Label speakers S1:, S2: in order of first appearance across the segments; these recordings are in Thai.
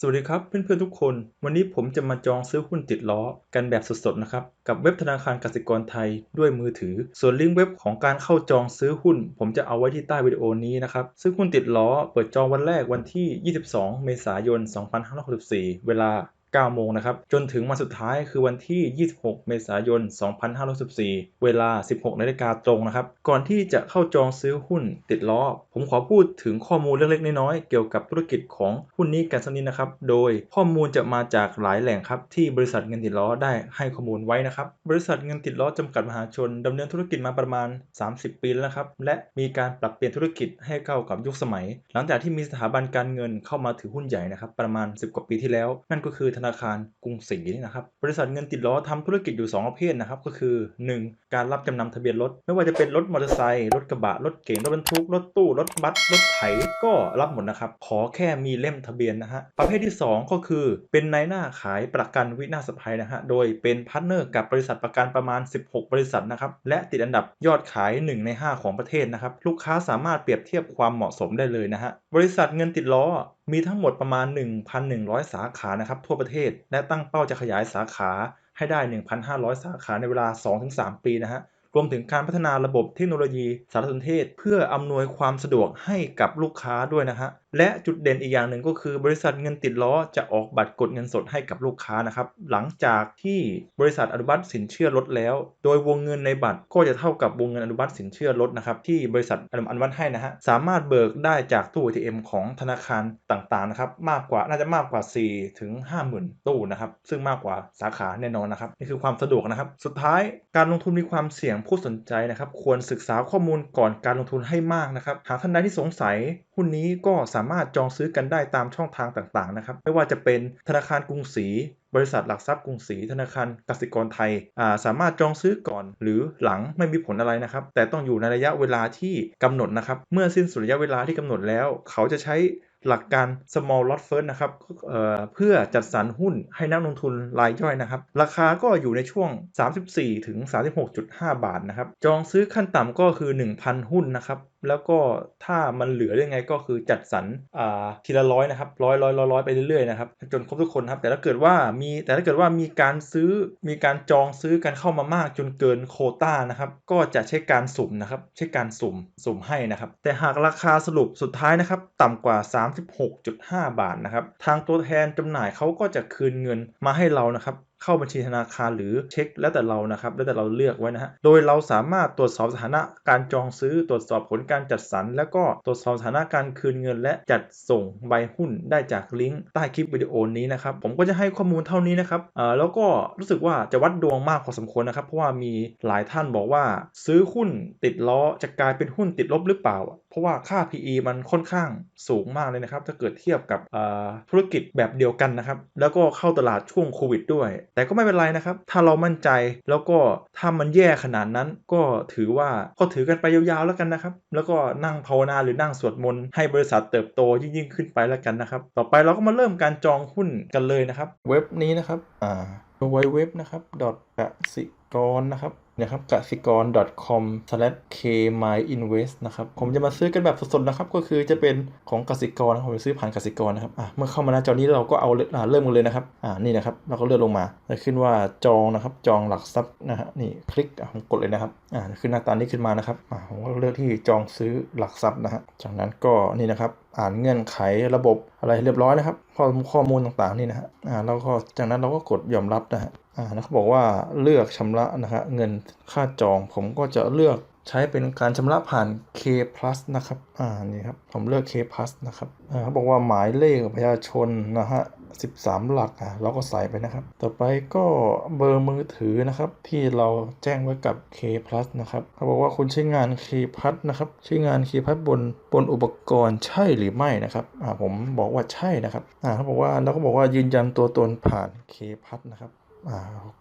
S1: สวัสดีครับเพื่อนๆทุกคน วันนี้ผมจะมาจองซื้อหุ้นติดล้อกันแบบสดๆนะครับ กับเว็บธนาคารกสิกรไทยด้วยมือถือ ส่วนลิงก์เว็บของการเข้าจองซื้อหุ้น ผมจะเอาไว้ที่ใต้วิดีโอนี้นะครับซื้อหุ้นติดล้อเปิดจองวันแรกวันที่ 22 เมษายน 2564 เวลา 9 โมงนะครับ จนถึงวันสุดท้ายคือวันที่ 26 เมษายน 2514เวลา 16 นาฬิกาตรงนะครับ ก่อนที่จะเข้าจองซื้อหุ้นติดล้อ ผมขอพูดถึงข้อมูลเล็กๆน้อยๆเกี่ยวกับธุรกิจของหุ้นนี้กันสักนิดนะครับ โดยข้อมูลจะมาจากหลายแหล่งครับที่บริษัทเงินติดล้อได้ให้ข้อมูลไว้นะครับ บริษัทเงินติดล้อจำกัดมหาชนดำเนินธุรกิจมาประมาณ 30 ปีแล้วครับ และมีการปรับเปลี่ยนธุรกิจให้เข้ากับยุคสมัย หลังจากที่มีสถาบันการเงินเข้ามาถือหุ้นใหญ่นะครับประมาณ 10 กว่าปีที่แล้ว นั่นก็คือธนาคารกรุงศรีนี่นะครับบริษัทเงินติดล้อทำธุรกิจอยู่ 2 ประเภทนะครับก็คือ 1. การรับจำนำทะเบียนรถ ไม่ว่าจะเป็นรถมอเตอร์ไซค์รถกระบะรถเก๋งรถบรรทุกรถตู้รถบัสรถไถก็รับหมดนะครับขอแค่มีเล่มทะเบียนนะฮะประเภทที่ 2 ก็คือ เป็นนายหน้าขายประกันวินาศภัยนะฮะโดยเป็นพาร์ทเนอร์กับบริษัทประกันประมาณ 16 บริษัทนะครับและติดอันดับยอดขาย 1 ใน 5 ของประเทศนะครับลูกค้าสามารถเปรียบเทียบความเหมาะสมได้เลยนะฮะบริษัทเงินติดล้อมีทั้งหมดประมาณ 1,100 สาขานะครับทั่วประเทศ และตั้งเป้าจะขยายสาขาให้ได้ 1,500 สาขาในเวลา 2-3 ปีนะฮะ รวมถึงการพัฒนาระบบเทคโนโลยีสารสนเทศ เพื่ออำนวยความสะดวกให้กับลูกค้าด้วยนะฮะ และจุดเด่นอีกอย่างหนึ่งก็คือบริษัทเงินติดล้อจะออกบัตรกดเงินสดให้กับลูกค้านะครับ หลังจากที่บริษัทอนุมัติสินเชื่อลดแล้ว โดยวงเงินในบัตรก็จะเท่ากับวงเงินอนุมัติสินเชื่อลดนะครับที่บริษัทอนุมัติให้นะฮะสามารถเบิกได้จากตู้ ATM ของธนาคารต่างๆนะครับมากกว่าน่าจะมากกว่า 4 ถึง 50,000 ตู้นะครับซึ่งมากกว่าสาขาแน่นอนนะครับนี่คือความสะดวกนะครับ สุดท้ายการลงทุนมีความเสี่ยงผู้สนใจนะครับควรศึกษาข้อมูลก่อนการลงทุนให้มากนะครับหากท่านใดที่สงสัยหุ้นนี้ก็สามามารถจองซื้อกันได้ตามช่องทางต่างๆนะครับไม่ว่าจะเป็นธนาคารกรุงศรีบริษัทหลักทรัพย์กรุงศรีธนาคารกสิกรไทยสามารถจองซื้อก่อนหรือหลังไม่มีผลอะไรนะครับ แต่ต้องอยู่ในระยะเวลาที่กำหนดนะครับ เมื่อสิ้นสุดระยะเวลาที่กำหนดแล้ว เขาจะใช้หลักการ small lot first นะครับเเพื่อจัดสรรหุ้นให้นักลงทุนรายย่อยนะครับ ราคาก็อยู่ในช่วง 34 ถึง 36.5 บาทนะครับ จองซื้อขั้นต่ำก็คือ 1,000 หุ้นนะครับ แล้วก็ถ้ามันเหลือยังไงก็คือจัดสรรอ่าทีละร้อยนะครับร้อยร้อยร้อยร้อยไปเรื่อยๆนะครับจนครบทุกคนครับ แต่ถ้าเกิดว่ามีแต่ถ้าเกิดว่ามีการซื้อมีการจองซื้อกันเข้ามามากจนเกินโคต้านะครับก็จะใช้การสุ่มนะครับใช้การสุ่มสุ่มให้นะครับ แต่หากราคาสรุปสุดท้ายนะครับต่ำกว่า 36.5 บาทนะครับทางตัวแทนจำหน่ายเขาก็จะคืนเงินมาให้เรานะครับ เข้าบัญชีธนาคารหรือเช็คแล้วแต่เรานะครับแล้วแต่เราเลือกไว้นะฮะโดยเราสามารถตรวจสอบสถานะการจองซื้อตรวจสอบผลการจัดสรร แล้วก็ตรวจสอบสถานะการคืนเงิน และจัดส่งใบหุ้นได้จากลิงก์ใต้คลิปวิดีโอนี้นะครับผมก็จะให้ข้อมูลเท่านี้นะครับเอ่อแล้วก็รู้สึกว่าจะวัดดวงมากพอสมควรนะครับเพราะว่ามีหลายท่านบอกว่าซื้อหุ้นติดล้อจะกลายเป็นหุ้นติดลบหรือเปล่า ราะว่าค่า PE มันค่อนข้างสูงมากเลยนะครับ ถ้าเกิดเทียบกับธุรกิจแบบเดียวกันนะครับ แล้วก็เข้าตลาดช่วงโควิดด้วย แต่ก็ไม่เป็นไรนะครับ ถ้าเรามั่นใจแล้วก็ถ้ามันแย่ขนาดนั้น ก็ถือว่าก็ถือกันไปยาวๆแล้วกันนะครับ แล้วก็นั่งภาวนาหรือนั่งสวดมนต์ให้บริษัทเติบโตยิ่งๆขึ้นไปแล้วกันนะครับ ต่อไปเราก็มาเริ่มการจองหุ้นกันเลยนะครับ เว็บนี้นะครับอ่าไวเว็บนะครับกสิกรนะครับ นะครับกสิกร .com/kmyinvest นะครับผมจะมาซื้อกันแบบสดๆนะครับ ก็คือจะเป็นของกสิกรผมจะซื้อผ่านกสิกรนะครับอะเมื่อเข้ามาหน้าจอนี้เราก็เอาอ่าเริ่มกันเลยนะครับอ่านี่นะครับเราก็เลื่อนลงมาจะขึ้นว่าจองนะครับจองหลักทรัพย์นะฮะนี่คลิกผมกดเลยนะครับอ่าขึ้นหน้าตานี้ขึ้นมานะครับอ่าผมก็เลือกที่จองซื้อหลักทรัพย์นะฮะจากนั้นก็นี่นะครับอ่านเงื่อนไขระบบอะไรเรียบร้อยนะครับข้อข้อมูลต่างๆนี่นะฮะอ่าแล้วก็จากนั้นเราก็กดยอมรับนะฮะอ่าแล้วเขาบอกว่าเลือกชำระนะฮะเงินค่าจอง ผมก็จะเลือกใช้เป็นการชำระผ่าน K plus นะครับ อ่า นี่ครับ ผมเลือก K plus นะครับอ่าเขาบอกว่าหมายเลขประชาชนนะฮะ13 หลักอะเราก็ใส่ไปนะครับ ต่อไปก็เบอร์มือถือนะครับ ที่เราแจ้งไว้กับ K plus นะครับเขาบอกว่าคุณใช้งาน K plus นะครับ ใช้งาน K plus บนบนอุปกรณ์ใช่หรือไม่นะครับอ่าผมบอกว่าใช่นะครับอ่าเขาบอกว่าเราก็บอกว่ายืนยันตัวตนผ่าน K plus นะครับ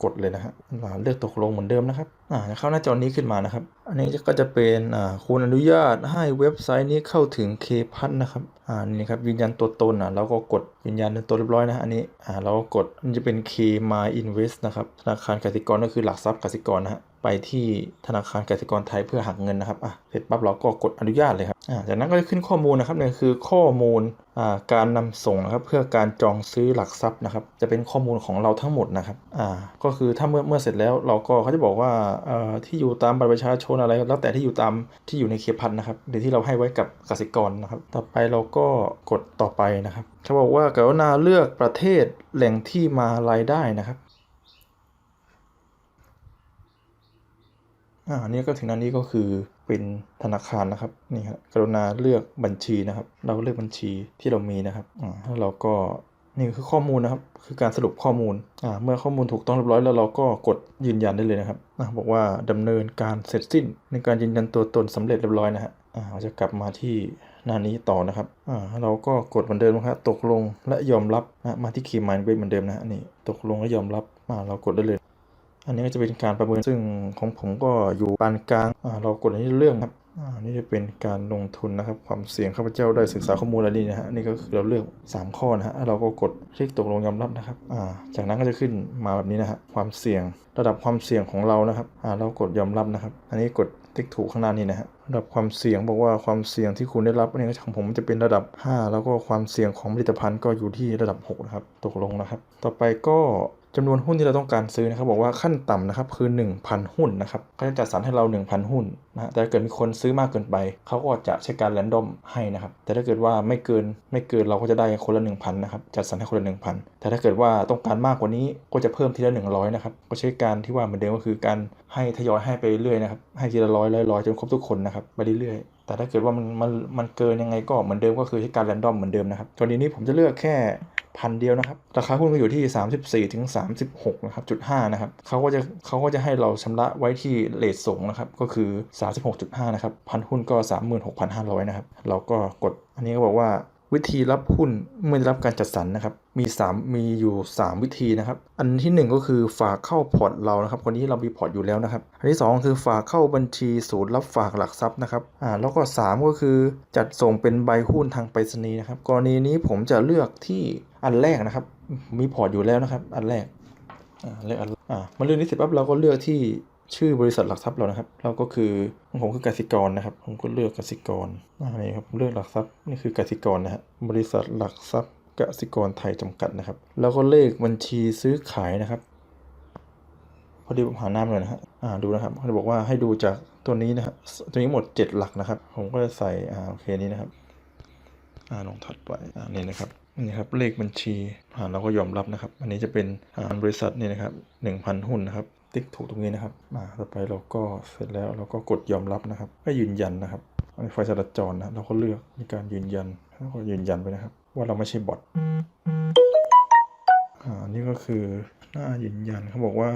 S1: กดเลยนะฮะเลือกตกลงเหมือนเดิมนะครับอ่าเข้าหน้าจอนี้ขึ้นมานะครับ อันนี้ก็จะเป็นอ่าคุณอนุญาตให้เว็บไซต์นี้เข้าถึง k p a s นะครับอ่านี่ครับยืนยันตัวตนอะเราก็กดยืนยันตัวเรียบร้อยนะฮะอันนี้อ่าเราก็กดมันจะเป็น K My Invest นะครับธนาคารกสิกรก็คือหลักทรัพย์กสิกรนะฮะ ไปที่ธนาคารกสิกรไทยเพื่อหักเงินนะครับอะเสร็จปั๊บเราก็กดอนุญาตเลยครับอ่าจากนั้นก็จะขึ้นข้อมูลนะครับเนี่ยคือข้อมูลอ่าการนำส่งนะครับเพื่อการจองซื้อหลักทรัพย์นะครับ จะเป็นข้อมูลของเราทั้งหมดนะครับอ่าก็คือถ้าเมื่อเมื่อเสร็จแล้วเราก็เขาจะบอกว่าเอ่อที่อยู่ตามบัตรประชาชนอะไรแล้วแต่ที่อยู่ตามที่อยู่ในเคพันนะครับหรือที่เราให้ไว้กับกสิกรนะครับ ต่อไปเราก็กดต่อไปนะครับเขาบอกว่ากรุณาเลือกประเทศแหล่งที่มารายได้นะครับ อ่านนี้ก็ถึงอันนี้ก็คือเป็นธนาคารนะครับนี่ครับกรุณาเลือกบัญชีนะครับ เราเลือกบัญชีที่เรามีนะครับอ่าแล้วเราก็นี่คือข้อมูลนะครับ คือการสรุปข้อมูลอ่าเมื่อข้อมูลถูกต้องเรียบร้อยแล้วเราก็กดยืนยันได้เลยนะครับอ่าบอกว่าดำเนินการเสร็จสิ้น ในการยืนยันตัวตนสำเร็จเรียบร้อยนะฮะอ่าเราจะกลับมาที่หน้านี้ต่อนะครับอ่าเราก็กดเหมือนเดิมนะครับตกลงและยอมรับนะมาที่คีย์มายเว็บเหมือนเดิมนะฮะนี่ตกลงและยอมรับอ่าเรากดได้เลย อันนี้ก็จะเป็นการประเมินซึ่งของผมก็อยู่ปานกลางเรากดอันนี้เรื่องครับอ่านี่จะเป็นการลงทุนนะครับ ความเสี่ยงข้าพเจ้าได้ศึกษาข้อมูลอะไรนี่นะฮะนี่ก็คือเราเลือก 3 ข้อนะฮะเราก็กดคลิกตกลงยอมรับนะครับอ่าจากนั้นก็จะขึ้นมาแบบนี้นะฮะความเสี่ยงระดับความเสี่ยงของเรานะครับอ่าเรากดยอมรับนะครับ อันนี้กดติ๊กถูกข้างหน้านี่นะฮะระดับความเสี่ยงบอกว่าความเสี่ยงที่คุณได้รับอันนี้ของผมจะเป็นระดับ 5 แล้วก็ความเสี่ยงของผลิตภัณฑ์ก็อยู่ที่ระดับ6นะครับตกลงนะครับ ต่อไปก็ จำนวนหุ้นที่เราต้องการซื้อนะครับ บอกว่าขั้นต่ำนะครับคือ 1,000 หุ้นนะครับเขาจะจัดสรรให้เรา 1,000 หุ้นนะฮะแต่ถ้าเกิดมีคนซื้อมากเกินไป เขาก็จะใช้การแรนดอมให้นะครับ แต่ถ้าเกิดว่าไม่เกินไม่เกินเราก็จะได้คนละ 1,000นะครับจัดสรรให้คนละ 1,000 แต่ถ้าเกิดว่าต้องการมากกว่านี้ก็จะเพิ่มทีละ 100นะครับก็ใช้การที่ว่าเหมือนเดิมก็คือการให้ทยอยให้ไปเรื่อยนะครับให้ทีละร้อยร้อยร้อยจนครบทุกคนนะครับไปเรื่อยๆแต่ถ้าเกิดว่ามันมันมันเกินยังไงก็เหมือนเดิมก็คือใช้การแรนดอมเหมือนเดิมนะครับกรณีนี้ผมจะเลือกแค่ พันเดียวนะครับ ราคาหุ้นก็อยู่ที่ 34ถึง36นะครับจุด5นะครับเขาก็จะเขาก็จะให้เราชำระไว้ที่เลทส่งนะครับ ก็คือ 36.5 นะครับ พันหุ้นก็ 36,500 นะครับ เราก็กด อันนี้ก็บอกว่าวิธีรับหุ้นเมื่อได้รับการจัดสรรนะครับ มี 3 มีอยู่ 3 วิธีนะครับ อันที่ 1 ก็คือฝากเข้าพอร์ตเรานะครับคนนี้เรามีพอร์ตอยู่แล้วนะครับ อันที่ 2 คือฝากเข้าบัญชีศูนย์รับฝากหลักทรัพย์นะครับอ่าแล้วก็ 3 ก็คือจัดส่งเป็นใบหุ้นทางไปรษณีย์นะครับ กรณีนี้ผมจะเลือกที่ อันแรกนะครับ มีพอร์ตอยู่แล้วนะครับ อันแรกอ่าเลือกอันอ่ามาเลือกนี้เสร็จปั๊บเราก็เลือกที่ชื่อบริษัทหลักทรัพย์เรานะครับ เราก็คือของผมคือกสิกรนะครับ ผมก็เลือกกสิกรอ่านี่ครับเลือกหลักทรัพย์นี่คือกสิกรนะฮะบริษัทหลักทรัพย์กสิกรไทยจำกัดนะครับ แล้วก็เลขบัญชีซื้อขายนะครับ พอดีผมหาน้ำเลยนะฮะอ่าดูนะครับเขาบอกว่าให้ดูจากตัวนี้นะครับตัวนี้หมด 7 หลักนะครับ ผมก็จะใส่อ่าโอเคนี้นะครับอ่าลงถัดไปอ่านี่นะครับ นี่ครับเลขบัญชีอ่านเราก็ยอมรับนะครับ อันนี้จะเป็นอ่าบริษัทนี่นะครับ1,000 หุ้นนะครับ ติ๊กถูกตรงนี้นะครับอ่าต่อไปเราก็เสร็จแล้วเราก็กดยอมรับนะครับก็ยืนยันนะครับอันนี้ไฟจราจรนะเราก็เลือกในการยืนยันแล้วก็ยืนยันไปนะครับ ว่าเราไม่ใช่บอทอ่านี่ก็คือหน้ายืนยันเขาบอกว่า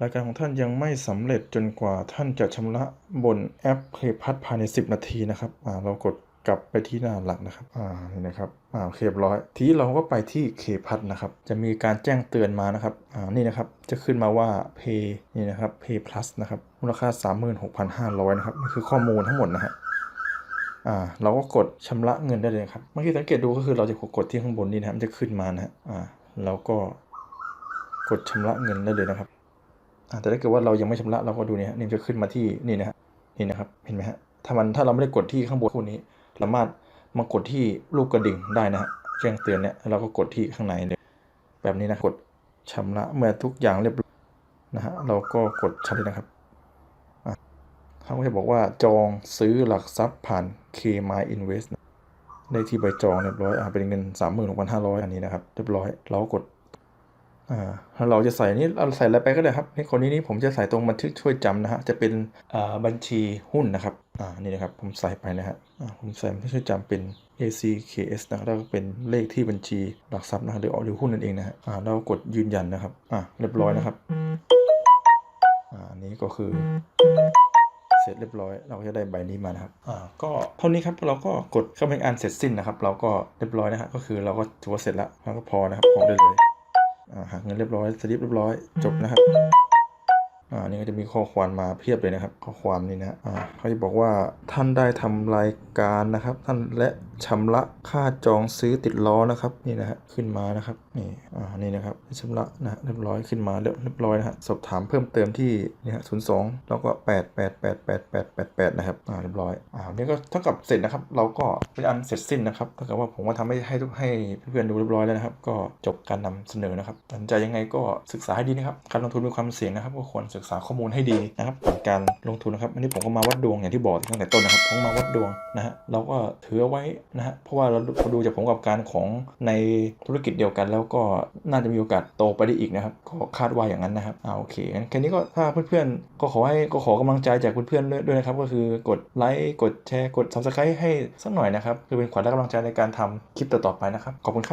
S1: รายการของท่านยังไม่สำเร็จจนกว่าท่านจะชำระบนแอปเพย์พัทภายใน 10 นาทีนะครับอ่าเรากด กลับไปที่หน้าหลักนะครับ อ่า นี่นะครับ อ่าเคเรียบร้อย ทีเราก็ไปที่เคพัทนะครับ จะมีการแจ้งเตือนมานะครับ อ่า นี่นะครับ จะขึ้นมาว่า Pay นี่นะครับ Pay Plus นะครับ มูลค่า 36,500 นะครับ นี่คือข้อมูลทั้งหมดนะฮะอ่าเราก็กดชำระเงินได้เลยครับ เมื่อกี้สังเกตดูก็คือเราจะกดที่ข้างบนนี่นะครับมันจะขึ้นมานะฮะอ่าเราก็กดชำระเงินได้เลยนะครับอ่าแต่ถ้าเกิดว่าเรายังไม่ชำระเราก็ดูนี่ฮะนี่จะขึ้นมาที่นี่นะฮะนี่นะครับ เห็นไหมฮะ ถ้ามันถ้าเราไม่ได้กดที่ข้างบนคู่นี้ สามารถมากดที่รูปกระดิ่งได้นะฮะแจ้งเตือนเนี่ยเราก็กดที่ข้างในเลยแบบนี้นะกดชำระเมื่อทุกอย่างเรียบร้อยนะฮะเราก็กดชำระนะครับเขาก็จะบอกว่าจองซื้อหลักทรัพย์ผ่าน K My Invest นะเลขที่ใบจองเรียบร้อยอ่าเป็นเงิน 36,500 อันนี้นะครับ เรียบร้อย เรากดอ่าแล้วเราจะใส่นี่เราใส่อะไรไปก็ได้ครับในคนนี้นี่ผมจะใส่ตรงบันทึกช่วยจำนะฮะจะเป็นอ่าบัญชีหุ้นนะครับ อ่านี่นะครับผมใส่ไปนะฮะอ่าผมใส่บันทึกช่วยจำเป็น ACKS นะครับแล้วก็เป็นเลขที่บัญชีหลักทรัพย์นะหรือหรือหุ้นนั่นเองนะฮะอ่าเรากดยืนยันนะครับอ่าเรียบร้อยนะครับอ่านนี้ก็คือเสร็จเรียบร้อยเราก็จะได้ใบนี้มานะครับอ่าก็เท่านี้ครับเราก็กดเข้าไปอ่านเสร็จสิ้นนะครับ เราก็เรียบร้อยนะฮะก็คือเราก็ถือว่าเสร็จแล้วเราก็พอนะครับพอได้เลยอ่าหักเงินเรียบร้อยสลิปเรียบร้อยจบนะครับ อ่านี่ก็จะมีข้อความมาเพียบเลยนะครับ ข้อความนี่นะอ่าเขาจะบอกว่าท่านได้ทำรายการนะครับ ท่านและ ชำระค่าจองซื้อติดล้อนะครับนี่นะฮะขึ้นมานะครับนี่อ่านี่นะครับชำระนะฮะเรียบร้อยขึ้นมาเรียบร้อยนะฮะสอบถามเพิ่มเติมที่นี่ฮะศูนย์สองแล้วก็แปดแปดแปดแปดแปดแปดแปดนะครับอ่าเรียบร้อยอ่านี่ก็เท่ากับเสร็จนะครับ เราก็เป็นอันเสร็จสิ้นนะครับเท่ากับว่าผมก็ทำให้ให้ทุกให้เพื่อนๆดูเรียบร้อยแล้วนะครับ ก็จบการนำเสนอนะครับตัดสินใจยังไงก็ศึกษาให้ดีนะครับการลงทุนมีความเสี่ยงนะครับก็ควรศึกษาข้อมูลให้ดีนะครับก่อนการลงทุนนะครับอันนี้ผมก็มาวัดดวงอย่างที่บอกตั้งแต่ต้นนะครับผมมาวัดดวงนะฮะเราก็ถือเอาไว้นะฮะเพราะว่าเราดูจากผลประกอบการของในธุรกิจเดียวกัน แล้วก็น่าจะมีโอกาสโตไปได้อีกนะครับก็คาดว่าอย่างนั้นนะครับอ่าโอเคงั้นแค่นี้ก็ถ้าเพื่อนๆก็ขอให้ก็ขอกำลังใจจากเพื่อนๆด้วยนะครับ ก็คือกดไลค์กดแชร์กด subscribe ให้สักหน่อยนะครับคือเป็นขวัญและกำลังใจในการทำคลิปต่อๆไปนะครับขอบคุณครับ